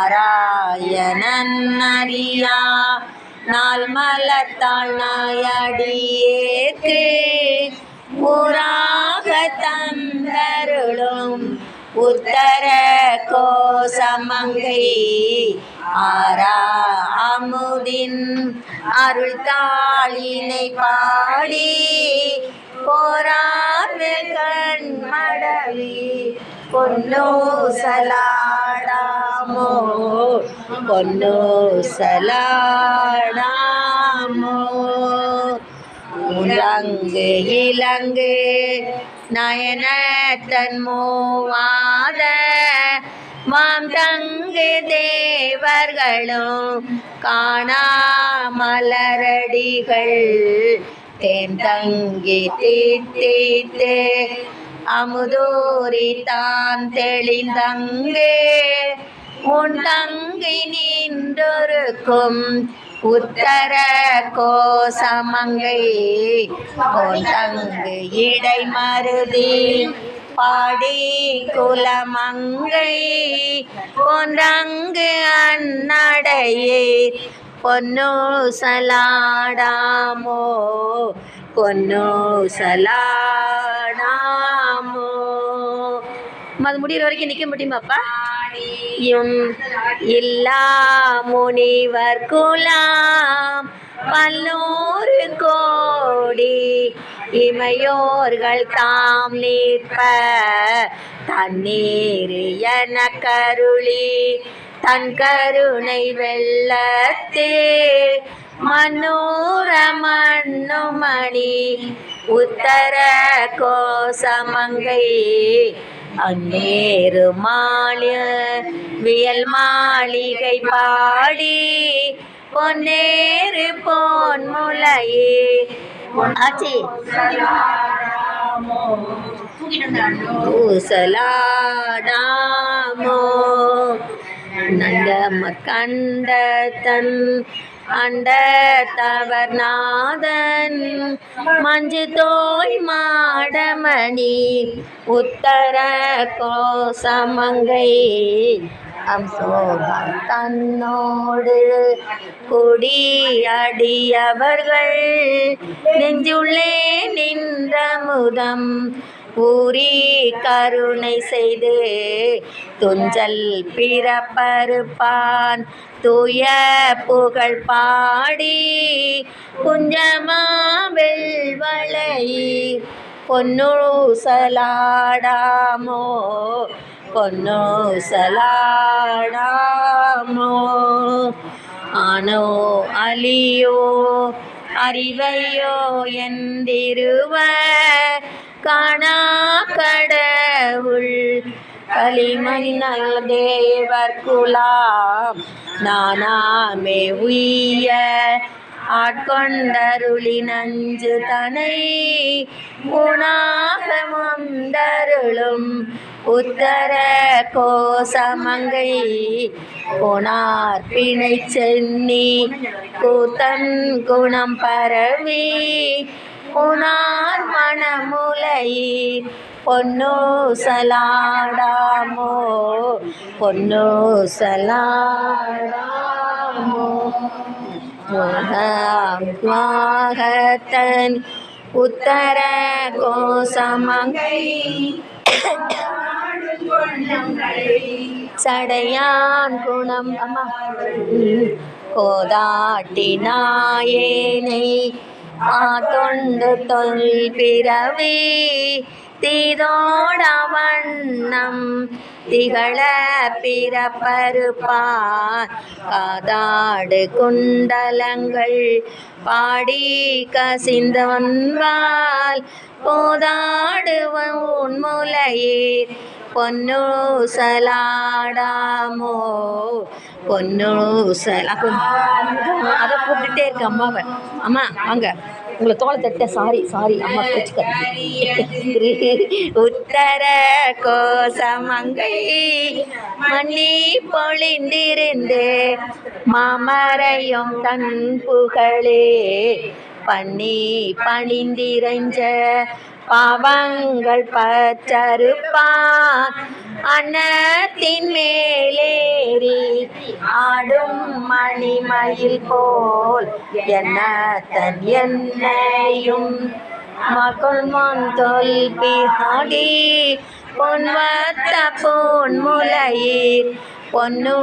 நாராயணன் அறியா நாள் மலத்தாள் நாயடியேற்கு ஊராக தந்தருளும் உத்தர கோசமங்கை ஆரா அமுதின் அருள் தாளினை பாடி போராமே கண்மடவி பொன்னூசலாடாமோ பொன்னூசலாடாமோ உலங்கு இலங்கு நயன மூவாத மாம் தங்கு தேவர்களும் காணாமலரடிகள் தேந்தங்கி தங்கி அமுதூரி தான் தெளிந்தங்கே. உன் தங்கி நின்றொருக்கும் உத்தர கோசமங்கை. உன் தங்கு இடை மருதி பாடி குலமங்கை. பொன்றங்கு அன்னடையே பொன்னு சலாடாமோ பொன்னு சலாடாமோ அது முடிகிற வரைக்கும் நிற்க முடியுமாப்பா யும் இல்லா முனிவர் குலாம் பல்லூறு கோடி இமையோர்கள் தாம் நிற்ப தண்ணீர் என கருளி தன் கருணை வெள்ளத்தே மனூர மண்ணுமணி உத்தர கோசமங்கை அந்நேரு மாளிய வியல் மாளிகை பாடி பொன்னேறு பொன்முலையே ஆச்சி. ஊசலாடாமோ. நண்டம கண்டதன் அண்ட தவர்நாதன். மஞ்சு தோய் மாடமணி உத்தர கோசமங்கை. அம்சோபம் தன்னோடு குடி அடியவர்கள். நெஞ்சுள்ளே நின்ற முதம் கூறி கருணை செய்து துஞ்சல் பிறப்பருப்பான் தூய புகழ் பாடி குஞ்சமா வெள்வளை பொன்னூசலாடாமோ பொன்னூசலாடாமோ. ஆனோ அலியோ அறிவையோ எந்திருவ காணா கடவுள். களிமண்ணல் தேவர் குலாம் நானாமே உய்ய. ஆட்கொண்டருளி நஞ்சு தனை உணாகமும் தருளும் உத்தர கோசமங்கை போனார் பிணை சென்னி கூத்தன் குணம் பரவி உனார் மணமுலையீர் பொன்னூசலாடாமோ சலாடாமோ பொன்னு உத்தர கோசமங்கை சடையான் குணம் அம்மா. கோதாட்டினாயேனை கோதாட்டி தொல் பிறவி தீதோட வண்ணம் திகழ பிறப்பருப்பார் காதாடு குண்டலங்கள் பாடி கசிந்தவன்பால் போதாடுவன் உன்முலையீர். பொன்னு சலாடாமோ பொன்னு அதை கூப்பிட்டுட்டே இருக்கு அம்மாவை அம்மா வாங்க உங்களை தோலை தட்ட சாரி சாரி அம்மா வச்சுக்க உத்தர கோசமங்கை மணி பொழிந்திருந்து மாமரையும் தன் புகழே பண்ணி பணிந்திரஞ்ச பாவங்கள் பற்றறுப்பான் அன்னத்தின் மேலேறி ஆடும் மணிமயில் போல் என்ன தன் என்னையும் மக்கள் மண் தொல் பிஹாடி பொன்வத்த பொன் முலையீர் பொன்னு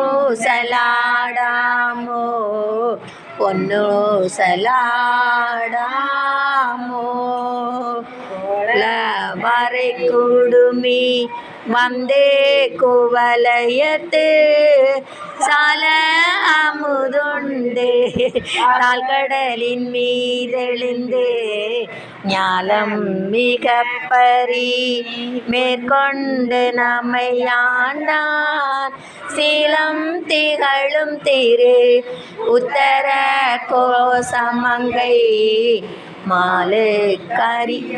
சலாடாமோ பொன்னு சலாடாமோ வரை குடுமி வந்தே குவலயத்து. சால அமுதுண்டு. தாழ்கடலின் மீதெழுந்து. ஞாலம் மிக பரி மேற்கொண்டு நம்மை ஆண்டான் சீலம் திகழும் திரு. உத்தர கோசமங்கை. மாலு கரி.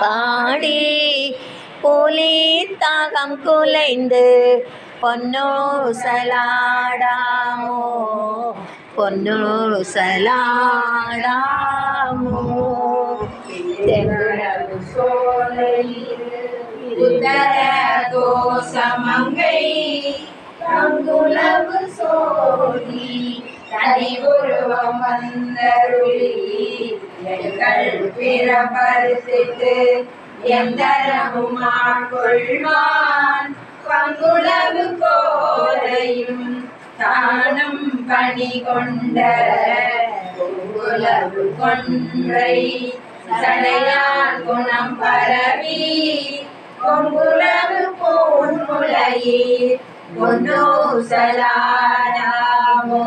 பாடி. புலி தாகம் குலைந்து பொன்னோ சலாடாமோ பொன்னோ சலாடாமோ உத்தர தங்குலவு சோதி தனி உருவம் வந்தருளி. எங்கள் பிறப்பறுத்திட்டு எந்தரவும் ஆட்கொள்வான் பங்குலவு கோரையும் தானும் பணி கொண்ட உலகு கொன்றை சடையான் குணம் பரவி. கொங்குளவு போன்முலையே பொன்னோ சலாடாமோ